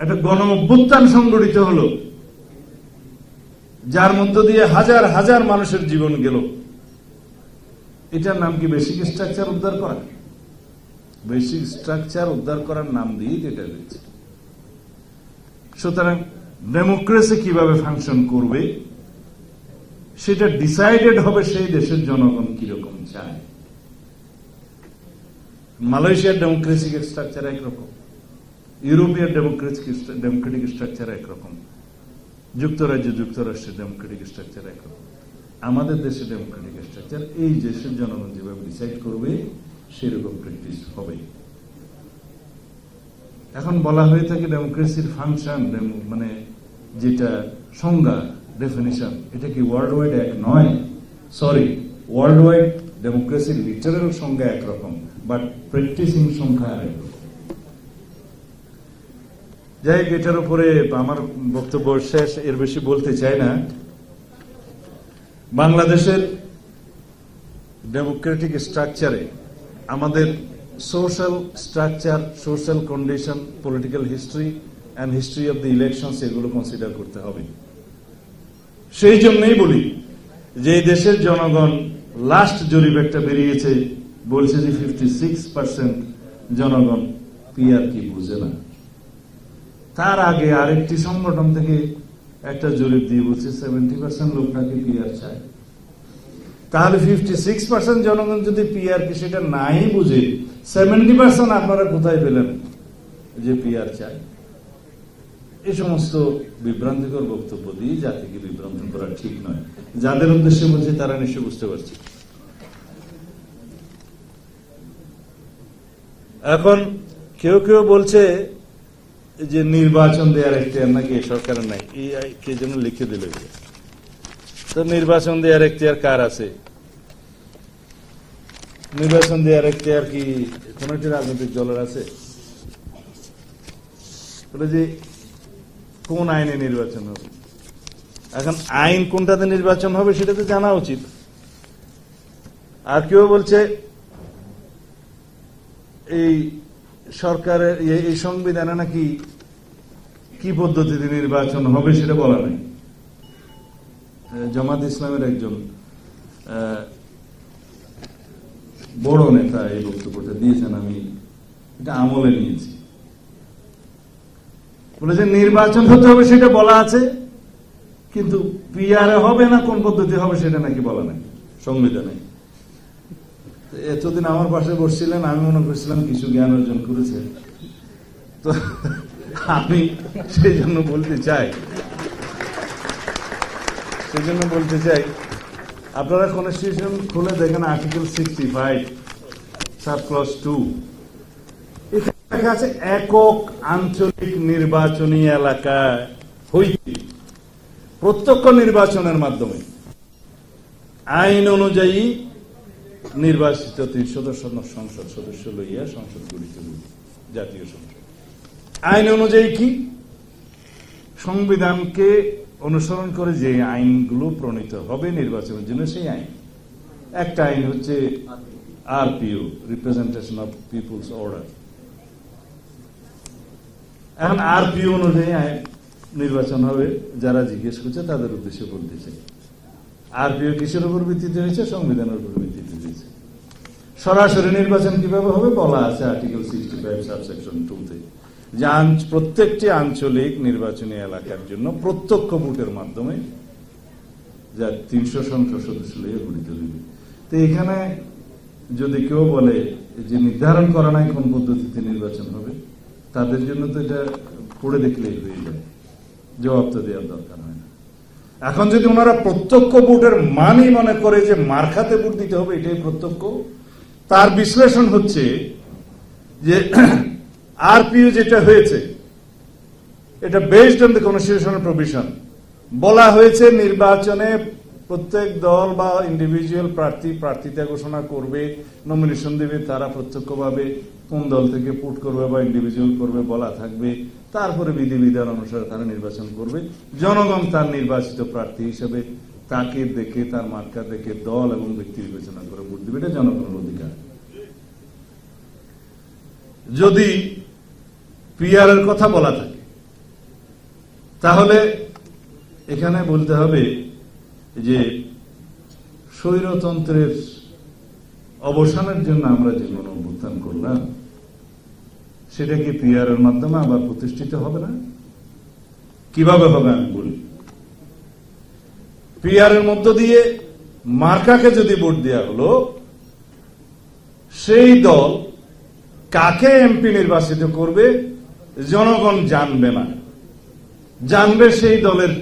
একটা গণ অভ্যুত্থান সংগঠিত হলো, যার মধ্য দিয়ে হাজার হাজার মানুষের জীবন গেল। এটার নাম কি বেসিক স্ট্রাকচার উদ্ধার করা? বেসিক স্ট্রাকচার উদ্ধার করার নাম দিয়েই এটা হয়েছে। সুতরাং ডেমোক্রেসি কীভাবে ফাংশন করবে, সেটা ডিসাইডেড হবে সেই দেশের জনগণ কীরকম চায়। মালয়েশিয়ার ডেমোক্রেসিক স্ট্রাকচার একরকম। ইউরোপিয়ান ডেমোক্রেটিক ডেমোক্রেটিক স্ট্রাকচার একরকম। যুক্তরাজ্য যুক্তরাষ্ট্রের ডেমোক্রেটিক স্ট্রাকচার একরকম। আমাদের দেশে ডেমোক্রেটিক স্ট্রাকচার, এই দেশের জনগণ যেভাবে ডিসাইড করবে, সেরকম প্র্যাকটিস হবে এখন বলা হয়ে থাকে ডেমোক্রেসির ফাংশন মানে যেটা সংজ্ঞা ডেফিনিশন এটা কি ওয়ার্ল্ড ওয়াইড এক নয়? সরি ওয়ার্ল্ড ওয়াইড ডেমোক্রেসির লিটারেল সংজ্ঞা একরকম বাট প্র্যাকটিসিং সংখ্যা আরেক যাই হোক, এটার উপরে আমার বক্তব্য শেষ, এর বেশি বলতে চাই না। বাংলাদেশের ডেমোক্রেটিক স্ট্রাকচারে আমাদের social structure, social condition, political history and history of the elections এগুলো কনসিডার করতে হবে। সেই জন্যই বলি যে দেশের জনগণ লাস্ট জরিপ একটা বেরিয়েছে, বলছে যে ফিফটি সিক্স পার্সেন্ট জনগণ পিআর কি বুঝে না। তার আগে আরেকটি সংগঠন থেকে একটা জরিপ দিয়ে বলছে সেভেন্টি পার্সেন্ট লোক নাকি পিআর চায়। তাহলে ফিফটি সিক্স পার্সেন্ট জনগণ যদি পিআর কি সেটা নাই বুঝে সেভেন্টি পার্সেন্ট আপনারা কোথায় পেলেন যে পিআর চায়? এই সমস্ত বিভ্রান্তিকর বক্তব্য দিয়ে জাতিকে বিভ্রান্ত করা ঠিক নয়। যাদের উদ্দেশ্যে বলছে, তারা নিশ্চয় বুঝতে পারছে এখন কেউ কেউ বলছে যে নির্বাচন দেওয়ার এখতিয়ার নাকি এই সরকারের নাই? এই কে যেন লিখে দিল তো নির্বাচন দেওয়ার এখতিয়ার কার আছে? নির্বাচন দেওয়ার এখতিয়ার কি কোন একটি রাজনৈতিক দলের আছে? যে কোন আইনে নির্বাচন হবে? এখন আইন কোনটাতে নির্বাচন হবে সেটা তো জানা উচিত। আর কেউ বলছে এই সরকারের এই- সংবিধানে নাকি কি পদ্ধতিতে নির্বাচন হবে সেটা বলা নাই। জামাত ইসলামের একজন বড় নেতা এই বক্তব্যটা দিয়েছেন আমি। এটা আমলে নিয়েছি। বলেছে নির্বাচন হতে হবে সেটা বলা আছে, কিন্তু পিআরে হবে না, কোন পদ্ধতি হবে সেটা নাকি বলা নাই সংবিধানে। এতদিন আমার পাশে বসছিলেন, আমি মনে করছিলাম কিছু জ্ঞান অর্জন করেছে। তো আমি সেই জন্য বলতে চাই, সেই জন্য বলতে চাই, আপনারা কনস্টিটিউশন খুলে দেখেন article sixty five sub clause two এখানে আছে, একক আঞ্চলিক নির্বাচনী এলাকা হইতে প্রত্যক্ষ নির্বাচনের মাধ্যমে আইন অনুযায়ী নির্বাচিত তিন সদস্য সংসদ সদস্য লইয়া সংসদ গঠিত জাতীয় সংসদ। আইন অনুযায়ী কি? সংবিধানকে অনুসরণ করে যে আইনগুলো প্রণীত হবে নির্বাচনের জন্য সেই আইন। একটা আইন হচ্ছে RPO representation of people's order এখন আরপিও অনুযায়ী আইন নির্বাচন হবে, যারা জিজ্ঞেস করছে তাদের উদ্দেশ্যে বলতে চাই। আরপিও কিসের উপর ভিত্তিতে হয়েছে? সংবিধানের উপর ভিত্তিতে সরাসরি নির্বাচন কীভাবে হবে? বলা আছে আর্টিকেল সিক্সটি ফাইভ সাবসেকশন টুতে যে প্রত্যেকটি আঞ্চলিক নির্বাচনী এলাকার জন্য প্রত্যক্ষ ভোটের মাধ্যমে যা তিনশো সংসদ সদস্য লিয়ে গঠিত হইবে। তো এখানে যদি কেউ বলে যে নির্ধারণ করা নাই কোন পদ্ধতিতে নির্বাচন হবে, তাদের জন্য তো এটা পড়ে দেখলেই হয়ে যায়। জবাব তো দেওয়ার দরকার হয় না। এখন যদি ওনারা প্রত্যক্ষ ভোটের মানই মনে করে যে মার্খাতে ভোট দিতে হবে, এটাই প্রত্যক্ষ তার বিশ্লেষণ হচ্ছে যে আরপিও যেটা হয়েছে, এটা based on the constitutional provision বলা হয়েছে নির্বাচনে প্রত্যেক দল বা ইন্ডিভিজুয়াল প্রার্থী প্রার্থিতা ঘোষণা করবে নমিনেশন দেবে, তারা প্রত্যক্ষভাবে কোন দল থেকে পুট করবে বা ইন্ডিভিজুয়াল করবে, বলা থাকবে। তারপরে বিধিবিধান অনুসারে তারা নির্বাচন করবে। জনগণ তার নির্বাচিত প্রার্থী হিসেবে তাকে দেখে, তার মার্কা দেখে দল এবং ব্যক্তি বিবেচনা করে ভোট দিবে এটা জনগণের অধিকার। যদি পিআর এর কথা বলা থাকে, তাহলে এখানে বলতে হবে যে স্বৈরতন্ত্রের অবসানের জন্য আমরা যে গণ অভ্যুত্থান করলাম, সেটা কি পিআর এর মাধ্যমে আবার প্রতিষ্ঠিত হবে না? কীভাবে হবে আমি বলি। পিআর এর মধ্য দিয়ে মার্কাকে যদি ভোট দেওয়া হলো, সেই দল কাকে এমপি নির্বাচিত করবে, জনগণ জানবে না। জানবে সেই দলের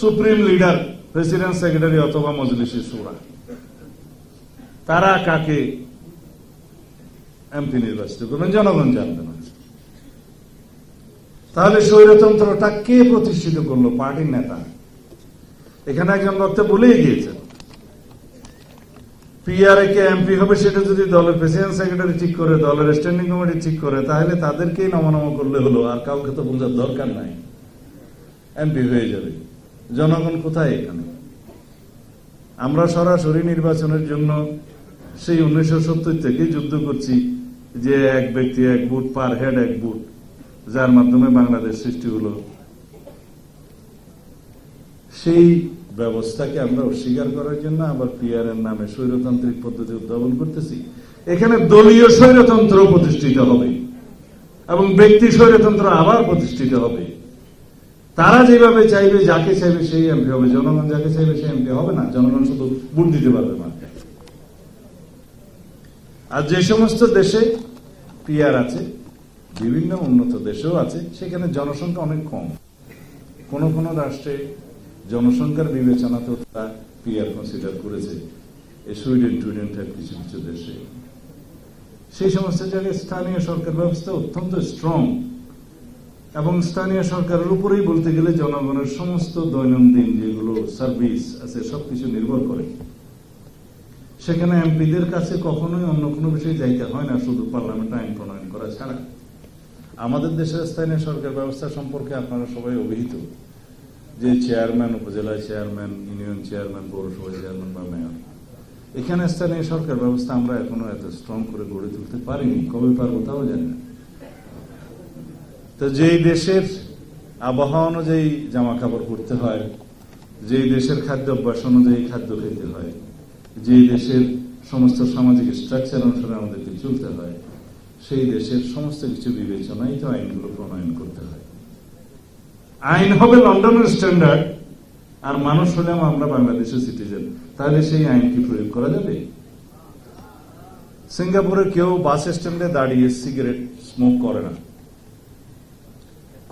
সুপ্রিম লিডার, প্রেসিডেন্ট সেক্রেটারি অথবা মজলিসি সুরা। তারা কাকে এমপি নির্বাচিত করবেন, জনগণ জানবে না। তাহলে স্বৈরতন্ত্রটা কে প্রতিষ্ঠিত করল? পার্টির নেতা। এখানে একজন বক্তা বলেই গিয়েছেন পিআরএ কে এমপি হবে, সেটা যদি দলের প্রেসিডেন্ট সেক্রেটারি ঠিক করে, দলের স্ট্যান্ডিং কমিটি ঠিক করে, তাহলে তাদেরকেই করলে হলো, আর কাউকে তো বোঝার দরকার নাই। এমপি হয়ে যাবে। জনগণ কোথায় এখানে? আমরা সরাসরি নির্বাচনের জন্য সেই উনিশশো সত্তর থেকে যুদ্ধ করছি যে এক ব্যক্তি, এক বুট পার হেড, এক বুট, যার মাধ্যমে বাংলাদেশ সৃষ্টি হলো। সেই ব্যবস্থাকে আমরা অস্বীকার করার জন্য আবার পিআর এর নামে স্বৈরতান্ত্রিক পদ্ধতি উদ্ভাবন করতেছি। এখানে দলীয় স্বৈরতন্ত্র প্রতিষ্ঠিত হবে এবং ব্যক্তি স্বৈরতন্ত্র আবার প্রতিষ্ঠিত হবে। তারা যেভাবে চাইবে, যাকে চাইবে সেই এমপি হবে। জনগণ যাকে চাইবে সেই এমপি হবে না। জনগণ শুধু ভোট দিতে পারবে না। আর যে সমস্ত দেশে পিয়ার আছে, বিভিন্ন উন্নত দেশেও আছে, সেখানে জনসংখ্যা অনেক কম। কোন কোন রাষ্ট্রে জনসংখ্যার বিবেচনাতেও তারা পিআর কনসিডার করেছে। সুইডেন টুইডেন টাইপ কিছু কিছু দেশে। সেই সমস্ত জায়গায় স্থানীয় সরকার ব্যবস্থা অত্যন্ত স্ট্রং এবং স্থানীয় সরকারের উপরেই বলতে গেলে জনগণের সমস্ত দৈনন্দিন যেগুলো সার্ভিস আছে, সবকিছু নির্ভর করে। সেখানে এমপিদের কাছে কখনোই অন্য কোনো বিষয়ে যাইতে হয় না, শুধু পার্লামেন্ট আইন প্রণয়ন করা ছাড়া। আমাদের দেশের স্থানীয় সরকার ব্যবস্থা সম্পর্কে আপনারা সবাই অভিহিত। যে চেয়ারম্যান উপজেলা চেয়ারম্যান ইউনিয়ন চেয়ারম্যান পৌরসভা চেয়ারম্যান বা মেয়র এখানে স্থানীয় সরকার ব্যবস্থা আমরা এখনও এত স্ট্রং করে গড়ে তুলতে পারিনি। কবে পারব তাও জানি না। তো যেই দেশের আবহাওয়া অনুযায়ী জামা কাপড় পরতে হয়, যেই দেশের খাদ্য অভ্যাস অনুযায়ী খাদ্য খেতে হয়, যেই দেশের সমস্ত সামাজিক স্ট্রাকচার অনুসারে আমাদেরকে চলতে হয়, সেই দেশের সমস্ত কিছু বিবেচনাই তো আইনগুলো প্রণয়ন করতে হয়। আইন হবে লন্ডনের স্ট্যান্ডার্ড, আর মানুষ হলেও আমরা বাংলাদেশের সিটিজেন তাহলে সেই আইন কি প্রয়োগ করা যাবে? সিঙ্গাপুরে কেউ বাস স্ট্যান্ডে দাঁড়িয়ে সিগারেট স্মোক করে না।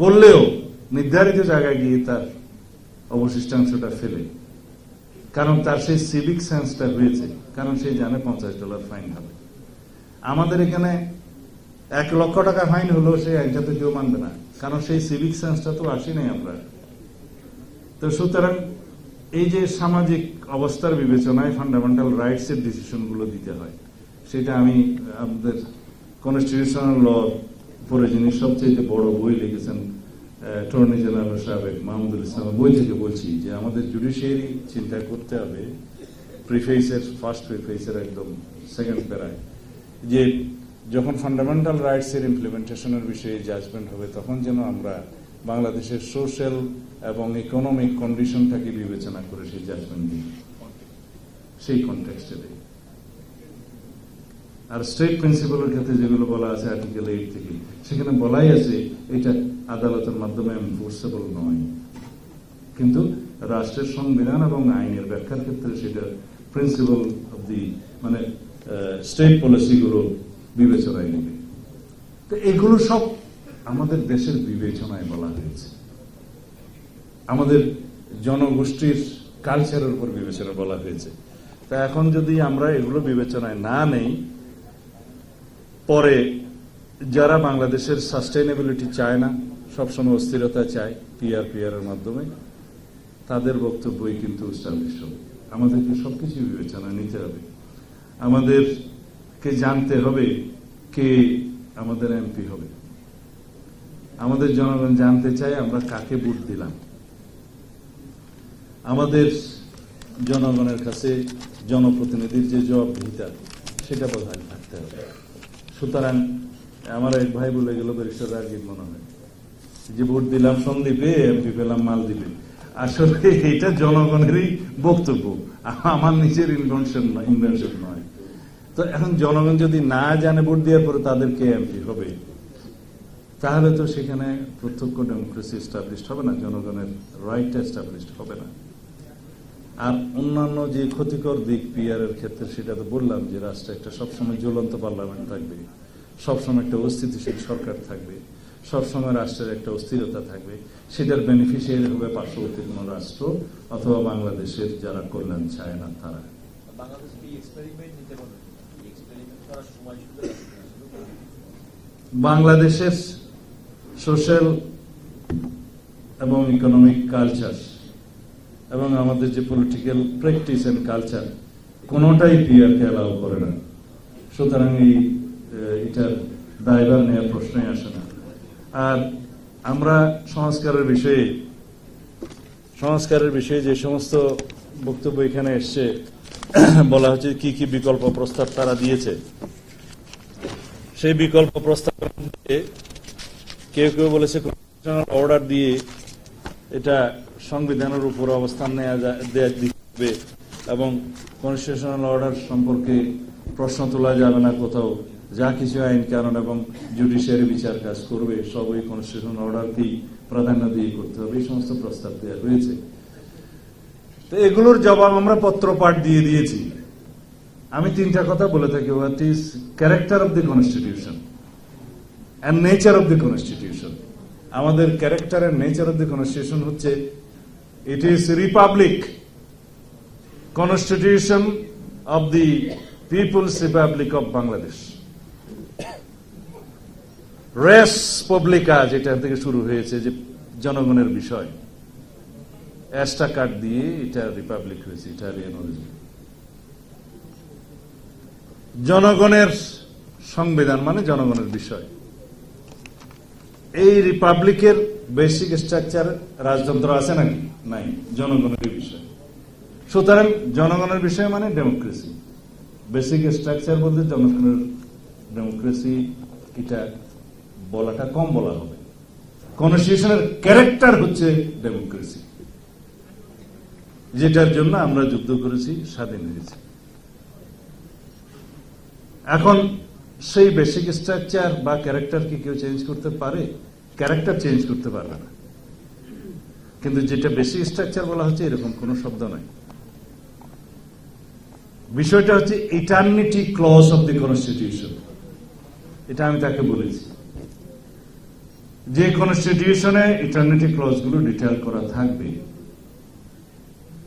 করলেও নির্ধারিত জায়গায় গিয়ে তার অবশিষ্টাংশটা ফেলে। কারণ তার সেই সিভিক সেন্সটা হয়েছে কারণ সেই জানে পঞ্চাশ ডলার ফাইন হবে। আমাদের এখানে এক লক্ষ টাকা ফাইন হলেও সে একসাথে কেউ মানবে না। কারণ সেই সিভিক সেন্সটা তো আসি নাই আমরা তো সুতরাং এই যে সামাজিক অবস্থার বিবেচনায় ফান্ডামেন্টাল রাইটস এর ডিসিশনগুলো দিতে হয়, সেটা আমি, আমাদের কনস্টিটিউশনাল ল পরে যিনি সবচেয়ে বড় বই লিখেছেন অ্যাটর্নি জেনারেল সাহেব মাহমুদুল ইসলামের বই থেকে বলছি যে আমাদের জুডিশিয়ারি চিন্তা করতে হবে প্রিফেসের ফার্স্ট প্রিফেসের একদম সেকেন্ড প্যারায়, যে যখন ফান্ডামেন্টাল রাইটস এর ইমপ্লিমেন্টেশনের বিষয়ে জাজমেন্ট হবে, তখন যেন আমরা বাংলাদেশের সোশ্যাল এবং ইকোনমিক কন্ডিশনটাকে বিবেচনা করে সেই জাজমেন্ট দিই। সেই কন্টেক্সটে দিই। আর স্টেট প্রিন্সিপালের ক্ষেত্রে যেগুলো বলা আছে আর্টিকেল এইট থেকে, সেখানে বলাই আছে, এটা আদালতের মাধ্যমে এনফোর্সেবল নয়। কিন্তু রাষ্ট্রের সংবিধান এবং আইনের ব্যাখ্যার ক্ষেত্রে সেটা প্রিন্সিপাল অব দি মানে স্টেট পলিসিগুলো বিবেচনায় নেবে। তো এগুলো সব আমাদের দেশের বিবেচনায় বলা হয়েছে। আমাদের জনগোষ্ঠীর কালচারের উপর বিবেচনা বলা হয়েছে। তা এখন যদি আমরা এগুলো বিবেচনায় না নেই, পরে যারা বাংলাদেশের সাস্টেনেবিলিটি চায় না, সবসময় অস্থিরতা চায় পিআর পিআর এর মাধ্যমে, তাদের বক্তব্যই কিন্তু আমাদেরকে সবকিছু বিবেচনা নিতে হবে। আমাদেরকে জানতে হবে কে আমাদের এমপি হবে। আমাদের জনগণ জানতে চায় আমরা কাকে ভোট দিলাম। আমাদের জনগণের কাছে জনপ্রতিনিধির যে জবাবদিহিতা, সেটা বোঝায় থাকতে হবে। সুতরাং আমার এক ভাই বলে গেল, ব্যারিস্টার রাজীব মনে হয়, যে ভোট দিলাম সন্দীপে এমপি পেলাম মালদ্বীপে। আসলে এটা জনগণেরই বক্তব্য, আমার নিজের ইনভেনশন নয় ইনভেনশন নয়। তো এখন জনগণ যদি না জানে ভোট দেওয়ার পরে তাদেরকে এমপি হবে? তাহলে তো সেখানে প্রত্যক্ষ ডেমোক্রেসি এস্টাবলিশড হবে না, জনগণের রাইট এস্টাবলিশড হবে না। আর অন্যান্য যে ক্ষতিকর দিক পিআর এর ক্ষেত্রে সেটা তো বললাম যে রাষ্ট্রে একটা সবসময় জ্বলন্ত পার্লামেন্ট থাকবে, সবসময় একটা অস্থিতিশীল সরকার থাকবে, সবসময় রাষ্ট্রের একটা অস্থিরতা থাকবে। সেটার বেনিফিশিয়ারি হবে পার্শ্ববর্তী কোনো রাষ্ট্র অথবা বাংলাদেশের যারা কল্যাণ চায় না তারা। বাংলাদেশ এক্সপেরিমেন্ট নিতে পারবে এক্সপেরিমেন্ট করার সময় সুযোগ আছে কিনা? সুযোগ আছে? বাংলাদেশের সোশ্যাল এবং ইকোনমিক কালচার এবং আমাদের যে পলিটিক্যাল প্র্যাকটিস এন্ড কালচার, কোনোটাই পিয়ারকে অ্যালাউ করে না। সুতরাং এই এটার দায়ভার নেওয়ার প্রশ্নই আসে না। আর আমরা সংস্কারের বিষয়ে সংস্কারের বিষয়ে যে সমস্ত বক্তব্য এখানে এসছে বলা হচ্ছে কি কি বিকল্প প্রস্তাব তারা দিয়েছে। সেই বিকল্প প্রস্তাবের মধ্যে কেউ কেউ বলেছে অর্ডার দিয়ে এটা সংবিধানের উপর অবস্থান নেওয়া দিতে এবং কনস্টিটিউশনাল অর্ডার সম্পর্কে প্রশ্ন তোলা যাবে না কোথাও। যা কিছু আইন কারণ এবং জুডিশিয়ারি বিচার কাজ করবে, সবই কনস্টিটিউশনাল অর্ডারকেই প্রাধান্য দিয়ে করতে হবে। এই সমস্ত প্রস্তাব দেওয়া হয়েছে। তো এগুলোর জবাব আমরা পত্রপাঠ দিয়ে দিয়েছি। আমি তিনটা কথা বলে থাকি what is character of the constitution and nature of the constitution আমাদের character and nature of the constitution হচ্ছে it is republic constitution of the people's republic of Bangladesh race পব্লিকা যেটা থেকে শুরু হয়েছে, যে জনগণের বিষয়। অ্যাস্টা কার্ড দিয়ে এটা রিপাবলিক হয়েছে অরিজিন জনগণের সংবিধান মানে জনগণের বিষয়। এই রিপাবলিকের বেসিক স্ট্রাকচার রাজতন্ত্র আছে নাকি? নাই জনগণের বিষয়। সুতরাং জনগণের বিষয় মানে ডেমোক্রেসি বেসিক স্ট্রাকচার বলতে জনগণের ডেমোক্রেসি এটা বলাটা কম বলা হবে। কনস্টিটিউশনের ক্যারেক্টার হচ্ছে ডেমোক্রেসি যেটার জন্য আমরা যুদ্ধ করেছি, স্বাধীন হয়েছি। এখন সেই বেসিক স্ট্রাকচার বা ক্যারেক্টার কি কেউ চেঞ্জ করতে পারে ক্যারেক্টার চেঞ্জ করতে পারবে না। কিন্তু যেটা বেসিক স্ট্রাকচার বলা হচ্ছে, এরকম কোনো শব্দ নাই। বিষয়টা হচ্ছে eternity clause of the constitution এটা আমি তাকে বলেছি। যে কনস্টিটিউশনে ইটার্নিটি ক্লজগুলো ডিটেল করা থাকবে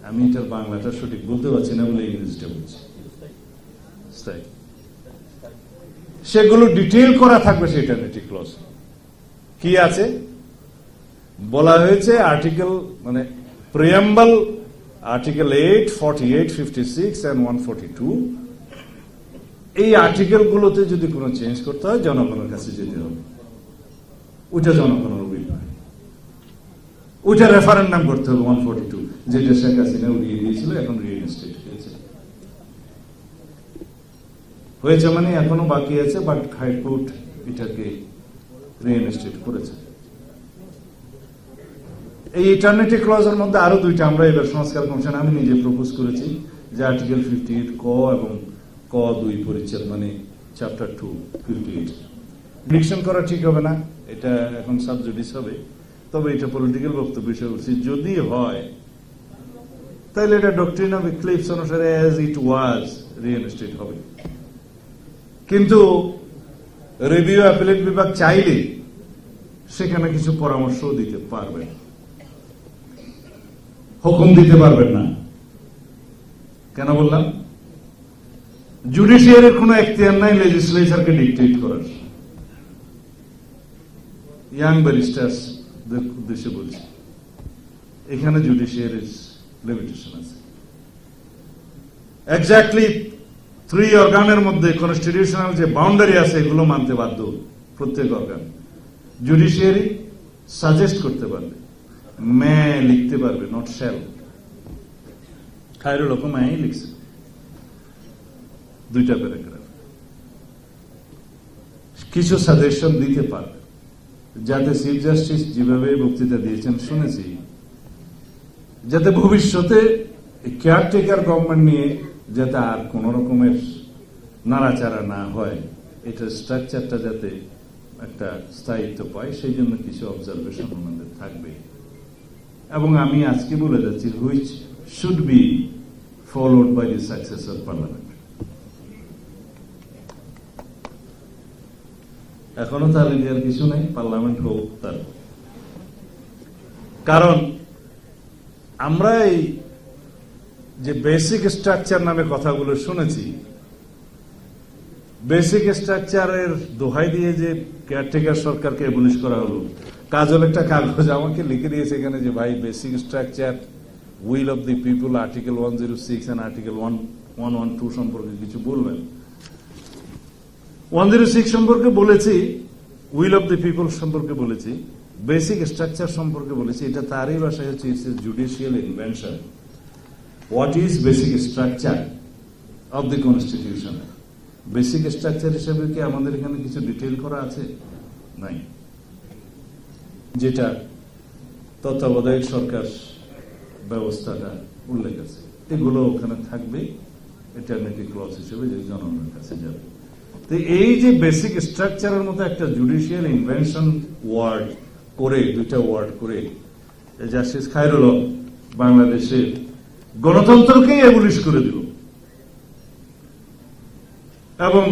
আমি এটার বাংলাটা সঠিক বলতে পারছি না, বলে ইংরেজিটা বলছি। সেগুলো ডিটেল করা থাকবে সেই ইটার্নিটি ক্লজ কি আছে? বলা হয়েছে আর্টিকেল মানে preamble article eight forty eight fifty six and one forty two এই আর্টিকেল গুলোতে যদি কোনো চেঞ্জ করতে হয়, জনগণের কাছে যেতে হবে। ওইটা জনগণের ওইটা রেফারেন্ডাম করতে হবে ওয়ান ফর্টি টু যেটা শেখ হাসিনা উড়িয়ে দিয়েছিল, এখন রিইনস্টেট হয়েছে। হয়েছে মানে এখনও বাকি আছে বাট হাইকোর্ট এটাকে রিইনস্টেট করেছে। এই ইটার্নিটি ক্লজের মধ্যে আরও দুইটা, আমরা এবার সংস্কার কমিশন, আমি নিজে প্রপোজ করেছি যে আর্টিকেল ফিফটি এইট ক এবং ক দুই পরিচ্ছেদ মানে চ্যাপ্টার টু ফিফটি এইট করা ঠিক হবে না, এটা এখন সাবজুডিস হবে। তবে এটা পলিটিক্যাল বক্তব্য হিসেবে বলছি, যদি হয়, তাহলে এটা ডক্ট্রিন অফ ইক্লিপস অনুসারে অ্যাজ ইট ওয়াজ রিইনস্টেট হবে। কিন্তু রিভিউ অ্যাপিলেট বিভাগ চাইলে সেখানে কিছু পরামর্শও দিতে পারবে হুকুম দিতে পারবেন না। কেন বললাম? জুডিশিয়ারির কোন এখতিয়ার নাই লেজিসলেচারকে ডিকটেট করার। ইয়াং ব্যারিস্টার্স উদ্দেশ্যে বলছি। এখানে জুডিশিয়ারির লিমিটেশন আছে। থ্রি অর্গানের মধ্যে কনস্টিটিউশনাল যে বাউন্ডারি আছে, এগুলো মানতে বাধ্য প্রত্যেক অর্গান জুডিশিয়ারি সাজেস্ট করতে পারবে। মে লিখতে পারবে নট শ্যাল খায়রুল হকম ম্যাই লিখছে। দুইটা প্যারাগ্রাফ কিছু সাজেশন দিতে পারবে। যাতে চিফ জাস্টিস যেভাবে বক্তৃতা দিয়েছেন শুনেছি। যাতে ভবিষ্যতে কেয়ারটেকার গভর্নমেন্ট নিয়ে যাতে আর কোন রকমের নাড়াচাড়া না হয়, এটার স্ট্রাকচারটা যাতে একটা স্থায়িত্ব পায়, সেই জন্য কিছু অবজারভেশন ওনাদের থাকবে। এবং আমি আজকে বলে যাচ্ছি which should be followed by the success of parliament এখনও তার দেওয়ার কিছু নেই, পার্লামেন্ট হোক তার। কারণ আমরা এই যে বেসিক স্ট্রাকচার নামে কথাগুলো শুনেছি বেসিক স্ট্রাকচারের দোহাই দিয়ে যে কেয়ারটেকার সরকারকে এবলিশ করা হলো কাজল একটা কাগজ আমাকে লিখে দিয়েছে এখানে যে, ভাই basic structure will of the people article one zero six and article one one one two সম্পর্কে কিছু বলবেন। ওয়ান জিরো সিক্স সম্পর্কে বলেছি, উইল অফ দি পিপল সম্পর্কে বলেছি, বেসিক স্ট্রাকচার সম্পর্কে বলেছি, এটা তারই ভাষায় হচ্ছে, it's judicial invention. What is basic structure of the constitution? Basic structure হিসেবে কি আমাদের এখানে কিছু ডিটেল করা আছে? নাই। যেটা তত্ত্বাবধায়ক সরকার ব্যবস্থাটা উল্লেখ আছে। এগুলো ওখানে থাকবে এটার্নিটি ক্লজ হিসেবে যে জনগণের কাছে যাবে। তো এই যে বেসিক স্ট্রাকচারের মতো একটা জুডিশিয়াল ইনভেনশন ওয়ার্ড করে, দুইটা ওয়ার্ড করে জাস্টিস খায়রুল বাংলাদেশে বাংলাদেশের গণতন্ত্রকেই এবলিশ করে দিল। এবং